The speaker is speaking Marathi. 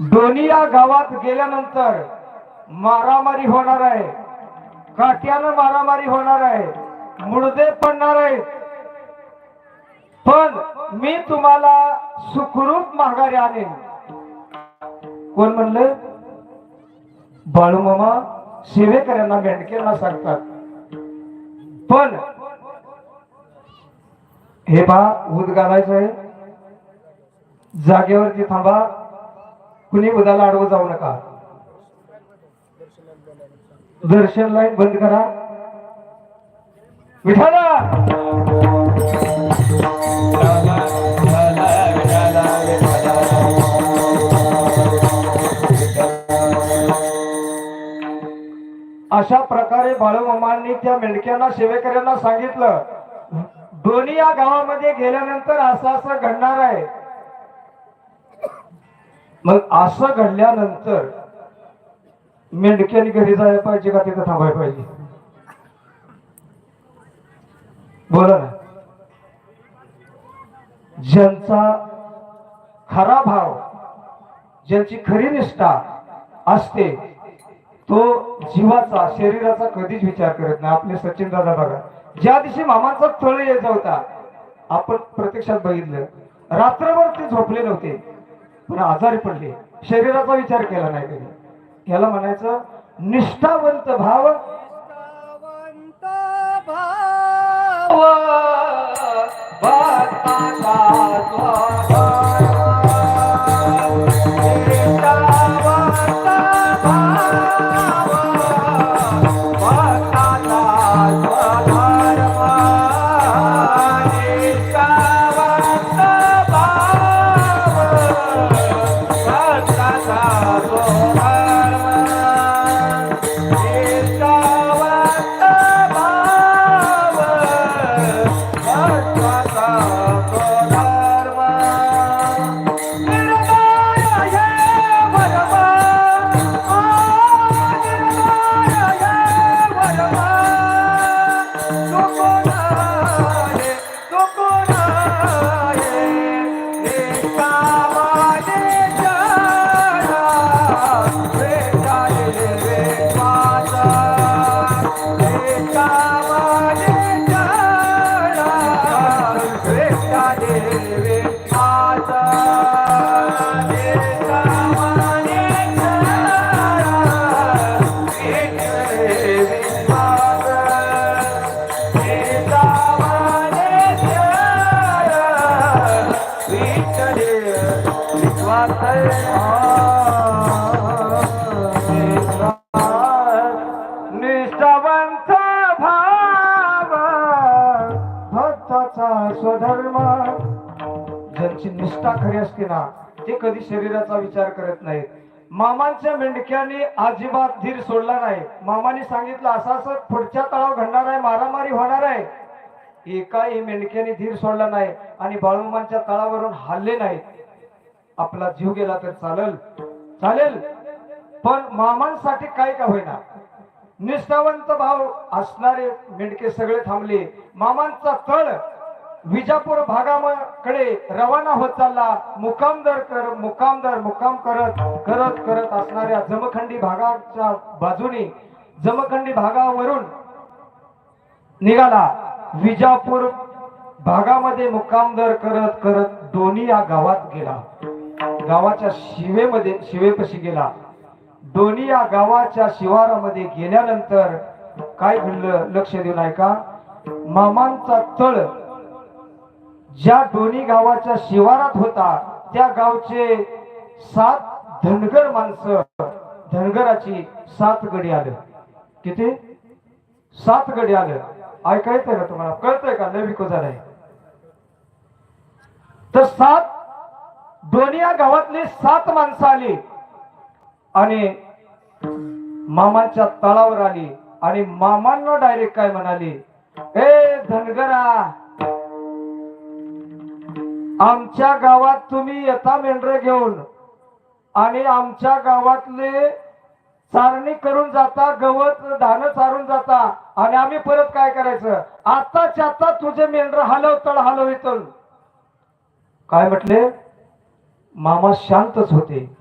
दोन्ही या गावात गेल्यानंतर मारामारी होणार आहे. काट्यानं मारामारी होणार आहे. मुडदे पडणार आहे पण मी तुम्हाला सुखरूप माघारी आणेन. कोण म्हणलं? बाळूमामा सेवेकऱ्यांना मेंढक्यांना सांगतात. पण हे बा ऊद घालायचं आहे. जागेवरती थांबा. कुणी उदाला अडवू जाऊ नका. दर्शन लाईन बंद करा. विठाला अशा प्रकारे बाळूमामांनी त्या मेंढक्यांना सेवेकऱ्यांना सांगितलं. दोन्ही या गावामध्ये गेल्यानंतर असं असं घडणार आहे. मग असं घडल्यानंतर मेंढक्याने घरी जायला पाहिजे का तिथं थांबायला पाहिजे? बोला ना. ज्यांचा खरा भाव ज्यांची खरी निष्ठा असते तो जीवाचा शरीराचा कधीच विचार करत नाही. आपले सचिन दादा बघा ज्या दिवशी मामाचा तळ यायचा होता आपण प्रत्यक्षात बघितलं रात्रभर ते झोपले नव्हते. पण आजारी पडले. शरीराचा विचार केला नाही कधी याला म्हणायचं निष्ठावंत भाव. निष्ठावंत भाव भक्ताचा स्वधर्म ज्यांची निष्ठा खरी असते ना ते कधी शरीराचा विचार करत नाहीत. मामांच्या मेंढक्याने अजिबात धीर सोडला नाही. मामाने सांगितलं असं असं पुढच्या तळाव घडणार आहे मारामारी होणार आहे. एकाही मेंढक्याने धीर सोडला नाही आणि बाळूमांच्या तळावरून हल्ले नाहीत. आपला जीव गेला तर चालेल. चालेल. पण मामांसाठी काय का होईना? निष्ठावंत भाव असणारे मेंढके सगळे थांबले. मामांचा तळ विजापूर भागाकडे रवाना होत चालला. मुकामदार कर मुकामदार मुकाम करत करत करत असणाऱ्या जमखंडी भागाच्या बाजूने जमखंडी भागावरून निघाला. विजापूर भागामध्ये मुकामदार करत करत दोन्ही या गावात गेला. गावाच्या शिवेमध्ये शिवेपशी गेला. दोन्ही या गावाच्या शिवारामध्ये गेल्यानंतर काय घडलं लक्ष देऊन ऐका मामांचा तळ ज्या दोन्ही गावाच्या शिवारात होता त्या गावचे सात धनगर माणसं धनगराची सात गडी आलं. किती? सात गडी आलं. ऐकायचंय का तुम्हाला? कळतंय का? लय विको झालाय तर सात दोन्ही या गावातली सात माणसं आली. आणि मामांच्या तळावर आली. आणि मामांना डायरेक्ट काय म्हणाली? ए धनगरा आमच्या गावात तुम्ही येता मेंढर घेऊन आणि आमच्या गावातले चारणी करून जाता गवत धान चारून जाता. आणि आम्ही परत काय करायचं? आताच्या आता तुझे मेंढर हलव तळ हलव इथून. काय म्हटले? मामा शांतच होते.